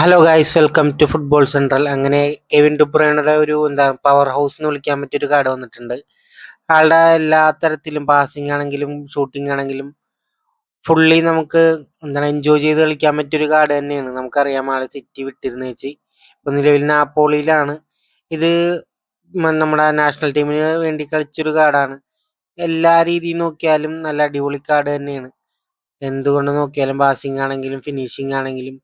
Hello guys welcome to football central അങ്ങനെ Kevin ഡുബ്രേണയുടെ ഒരു എന്താ പവർ ഹൗസ് എന്ന് വിളിക്കാൻ പറ്റിയ ഒരു കാർഡ് വന്നിട്ടുണ്ട്. ആളുടെ എല്ലാ തരത്തിലും പാസിംഗ് ആണെങ്കിലും ഷൂട്ടിംഗ് ആണെങ്കിലും ഫുള്ളി നമുക്ക് എന്താണ് എൻജോയ് ചെയ്ത് കളിക്കാൻ പറ്റിയൊരു കാർഡ് തന്നെയാണ്. നമുക്കറിയാം ആളെ സിറ്റി വിട്ടിരുന്ന് വെച്ച് ഇപ്പം നിലവിൽ നാപ്പോളിയിലാണ്. ഇത് നമ്മുടെ നാഷണൽ ടീമിന് വേണ്ടി കളിച്ചൊരു കാർഡാണ് എല്ലാ രീതിയിൽ നോക്കിയാലും നല്ല അടിപൊളി കാർഡ് തന്നെയാണ്. എന്തുകൊണ്ട് നോക്കിയാലും പാസിംഗ് ആണെങ്കിലും ഫിനിഷിംഗ് ആണെങ്കിലും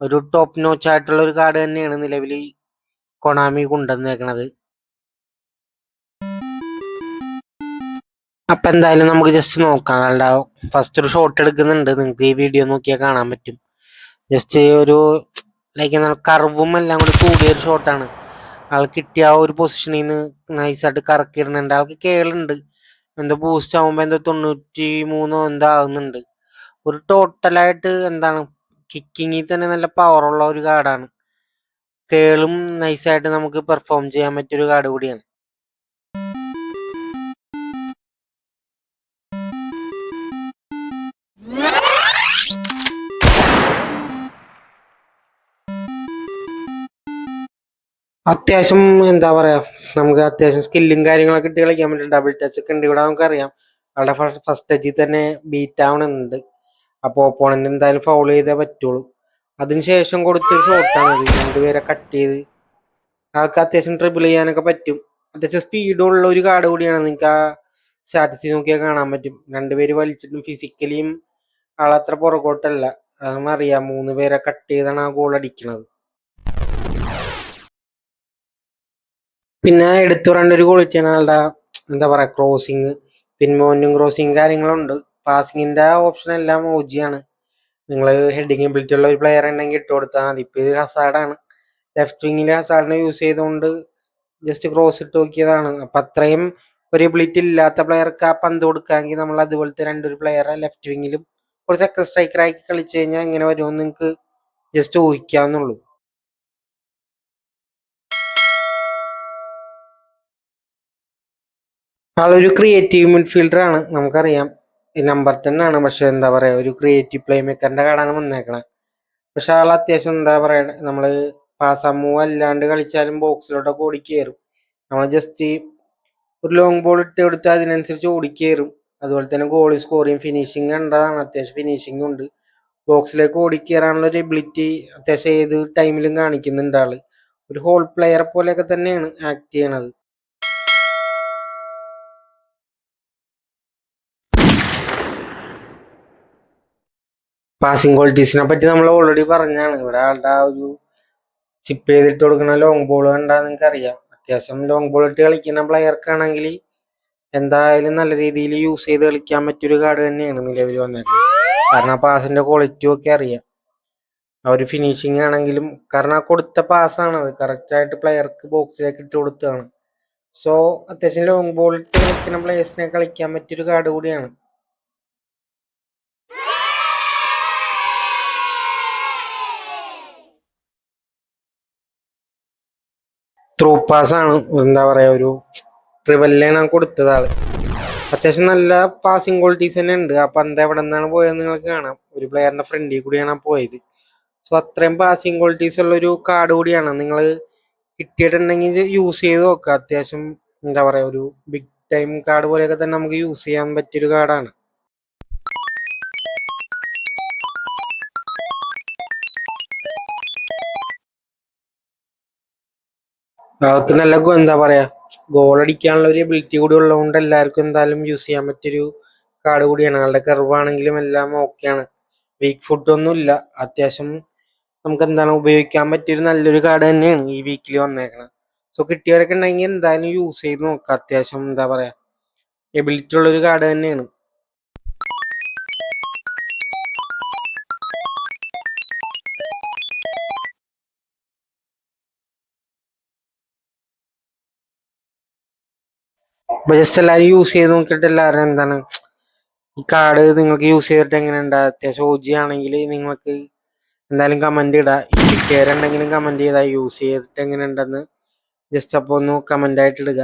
ഒരു ടോപ്പ് നോച്ച് ആയിട്ടുള്ള ഒരു കാർഡ് തന്നെയാണ് നിലവിൽ കൊണാമി കൊണ്ടുവന്നേക്കണത്. അപ്പൊ എന്തായാലും നമുക്ക് ജസ്റ്റ് നോക്കാം. അല്ല ഫസ്റ്റ് ഒരു ഷോട്ട് എടുക്കുന്നുണ്ട്. നിങ്ങൾക്ക് ഈ വീഡിയോ നോക്കിയാൽ കാണാൻ പറ്റും. ജസ്റ്റ് ഒരു ലൈക്ക് കർവും എല്ലാം കൂടി കൂടിയ ഒരു ഷോട്ടാണ് ആൾ കിട്ടിയ ആ ഒരു പൊസിഷനിൽ നിന്ന് നൈസായിട്ട് കറക്കിയിടുന്നുണ്ട്. ആൾക്ക് കേളുണ്ട്. എന്തോ ബൂസ്റ്റ് ആകുമ്പോൾ എന്തോ തൊണ്ണൂറ്റി മൂന്നോ എന്തോ ആകുന്നുണ്ട് ഒരു ടോട്ടലായിട്ട് എന്താണ് കിക്കിങ്ങിൽ തന്നെ നല്ല പവറുള്ള ഒരു കാർഡാണ് കേളും നൈസായിട്ട് നമുക്ക് പെർഫോം ചെയ്യാൻ പറ്റിയൊരു കാർഡ് കൂടിയാണ്. അത്യാവശ്യം എന്താ പറയാ നമുക്ക് അത്യാവശ്യം സ്കില്ലും കാര്യങ്ങളൊക്കെ ഇട്ട് കളിക്കാൻ പറ്റും ഡബിൾ ടച്ച് ഒക്കെ ഉണ്ട്. ഇവിടെ നമുക്കറിയാം. അവിടെ ഫസ്റ്റ് ടച്ചിൽ തന്നെ ബീറ്റ് ആവണമെന്നുണ്ട് അപ്പോൾ ഓപ്പോണന്റ് എന്തായാലും ഫൗൾ ചെയ്തേ പറ്റുള്ളൂ. അതിനുശേഷം കൊടുത്തൊരു ഷോട്ടാണ് രണ്ടുപേരെ കട്ട് ചെയ്ത്. ആൾക്ക് അത്യാവശ്യം ട്രിബിൾ ചെയ്യാനൊക്കെ പറ്റും. അത്യാവശ്യം സ്പീഡുള്ള ഒരു കാർഡ് കൂടിയാണ് നിങ്ങൾക്ക് ആ സ്റ്റാറ്റസിൽ നോക്കിയാൽ കാണാൻ പറ്റും. രണ്ടുപേര് വലിച്ചിട്ടും ഫിസിക്കലിയും ആളത്ര പുറകോട്ടല്ല. അതൊന്നും അറിയാം. മൂന്ന് പേരെ കട്ട് ചെയ്താണ് ആ ഗോൾ അടിക്കുന്നത് പിന്നെ എടുത്തു പറയേണ്ട ഒരു ക്വാളിറ്റിയാണ് ആളുടെ എന്താ പറയാ ക്രോസിങ് പിൻമോനും ക്രോസിങ് കാര്യങ്ങളുണ്ട്. പാസിങ്ങിന്റെ ഓപ്ഷൻ എല്ലാം ഓജിയാണ് നിങ്ങൾ ഹെഡിങ് എബിലിറ്റി ഉള്ള ഒരു പ്ലെയർ ഉണ്ടെങ്കിൽ ഇട്ട് കൊടുത്താൽ മതി. ഇപ്പൊ ഇത് ഹസാഡാണ് ലെഫ്റ്റ് വിങ്ങിൽ ഹസാഡിനെ യൂസ് ചെയ്തുകൊണ്ട് ജസ്റ്റ് ക്രോസ് ഇട്ട് നോക്കിയതാണ്. അപ്പൊ അത്രയും ഒരു എബിലിറ്റി ഇല്ലാത്ത പ്ലെയർക്ക് ആ പന്ത് കൊടുക്കാമെങ്കിൽ നമ്മൾ അതുപോലത്തെ രണ്ടൊരു പ്ലെയറെ ലെഫ്റ്റ് വിങ്ങിലും കുറച്ച് സെക്കൻഡ് സ്ട്രൈക്കർ ആക്കി കളിച്ചു കഴിഞ്ഞാൽ എങ്ങനെ വരുമെന്ന് നിങ്ങൾക്ക് ജസ്റ്റ് ഊഹിക്കാവുന്നുള്ളൂ. ആളൊരു ക്രിയേറ്റീവ് മിഡ്ഫീൽഡർ ആണ്. നമുക്കറിയാം. നമ്പർ ടെൻ ആണ് പക്ഷെ എന്താ പറയുക ഒരു ക്രിയേറ്റീവ് പ്ലേ മേക്കറിന്റെ കാടാണ് വന്നേക്കണത് പക്ഷെ ആൾ അത്യാവശ്യം എന്താ പറയുക നമ്മൾ പാസ് മൂവ് അല്ലാണ്ട് കളിച്ചാലും ബോക്സിലോട്ടൊക്കെ ഓടിക്കേറും. നമ്മൾ ജസ്റ്റ് ഒരു ലോങ് ബോൾ ഇട്ട് കൊടുത്താൽ അതിനനുസരിച്ച് ഓടിക്കേറും. അതുപോലെ തന്നെ ഗോൾ സ്കോറിങ് ഫിനിഷിങ് കണ്ടതാണ്. അത്യാവശ്യം ഫിനിഷിങ് ഉണ്ട്. ബോക്സിലേക്ക് ഓടിക്കേറാനുള്ള ഒരു എബിലിറ്റി അത്യാവശ്യം ഏത് ടൈമിലും കാണിക്കുന്നുണ്ട് ആൾ. ഒരു ഹോൾ പ്ലെയറെ പോലെയൊക്കെ തന്നെയാണ് ആക്ട് ചെയ്യണത്. പാസിംഗ് ക്വാളിറ്റീസിനെ പറ്റി നമ്മൾ ഓൾറെഡി പറഞ്ഞാണ്. ഇവിടെ ആളുടെ ആ ഒരു ചിപ്പ് ചെയ്തിട്ട് കൊടുക്കുന്ന ലോങ് ബോൾ കണ്ടാൽ നിങ്ങൾക്ക് അറിയാം അത്യാവശ്യം ലോങ് ബോൾ ഇട്ട് കളിക്കുന്ന പ്ലെയർക്കാണെങ്കിൽ എന്തായാലും നല്ല രീതിയിൽ യൂസ് ചെയ്ത് കളിക്കാൻ പറ്റിയൊരു കാർഡ് തന്നെയാണ് നിലവിൽ വന്നത് കാരണം ആ പാസിന്റെ ക്വാളിറ്റി ഒക്കെ അറിയാം. ആ ഒരു ഫിനിഷിങ് ആണെങ്കിലും കാരണം ആ കൊടുത്ത പാസ്സാണത് അത് കറക്റ്റ് ആയിട്ട് പ്ലെയർക്ക് ബോക്സിലേക്ക് ഇട്ട് കൊടുത്തതാണ്. സോ അത്യാവശ്യം ലോങ് ബോൾ ഇട്ട് കളിക്കുന്ന പ്ലേയേഴ്സിനെ കളിക്കാൻ പറ്റിയൊരു കാർഡ് കൂടിയാണ്. ത്രൂ പാസ് ആണ്. എന്താ പറയാ ഒരു ട്രിവലിലാണ് കൊടുത്തത് ആൾ. അത്യാവശ്യം നല്ല പാസിംഗ് ക്വാളിറ്റീസ് തന്നെ ഉണ്ട്. ആ പന്ത് എവിടെ നിന്നാണ് പോയതെന്ന് നിങ്ങൾക്ക് കാണാം. ഒരു പ്ലെയറിന്റെ ഫ്രണ്ടിൽ കൂടിയാണ് പോയത്. സോ അത്രയും പാസിംഗ് ക്വാളിറ്റീസ് ഉള്ള ഒരു കാർഡ് കൂടിയാണ്. നിങ്ങൾ കിട്ടിയിട്ടുണ്ടെങ്കിൽ യൂസ് ചെയ്ത് നോക്കുക അത്യാവശ്യം എന്താ പറയാ ഒരു ബിഗ് ടൈം കാർഡ് പോലെയൊക്കെ തന്നെ നമുക്ക് യൂസ് ചെയ്യാൻ പറ്റിയൊരു കാർഡാണ് അവർക്ക് നല്ല എന്താ പറയാ ഗോൾ അടിക്കാനുള്ള ഒരു എബിലിറ്റി കൂടി ഉള്ളതുകൊണ്ട് എല്ലാവർക്കും എന്തായാലും യൂസ് ചെയ്യാൻ പറ്റിയൊരു കാർഡ് കൂടിയാണ്. ആളുടെ കർവ് ആണെങ്കിലും എല്ലാം ഓക്കെയാണ് വീക്ക് ഫുഡ് ഒന്നും ഇല്ല. അത്യാവശ്യം നമുക്ക് എന്താണ് ഉപയോഗിക്കാൻ പറ്റിയൊരു നല്ലൊരു കാർഡ് തന്നെയാണ് ഈ വീക്കിൽ വന്നേക്കണത് സോ കിട്ടിയവരൊക്കെ ഉണ്ടെങ്കിൽ എന്തായാലും യൂസ് ചെയ്ത് നോക്കാം. അത്യാവശ്യം എന്താ പറയാ എബിലിറ്റി ഉള്ള ഒരു കാർഡ് തന്നെയാണ്. അപ്പൊ ജസ്റ്റ് എല്ലാവരും യൂസ് ചെയ്ത് നോക്കിയിട്ട് എല്ലാവരും എന്താണ്? ഈ കാർഡ് നിങ്ങൾക്ക് യൂസ് ചെയ്തിട്ട് എങ്ങനെയുണ്ട്? അത്യാവശ്യം ഓജി ആണെങ്കിൽ നിങ്ങൾക്ക് എന്തായാലും കമന്റ് ഇടാം. ഈ കിട്ടിയവരുണ്ടെങ്കിലും കമന്റ് ചെയ്താൽ യൂസ് ചെയ്തിട്ട് എങ്ങനെയുണ്ടെന്ന് ജസ്റ്റ് അപ്പോൾ ഒന്ന് കമന്റ് ആയിട്ട് ഇടുക.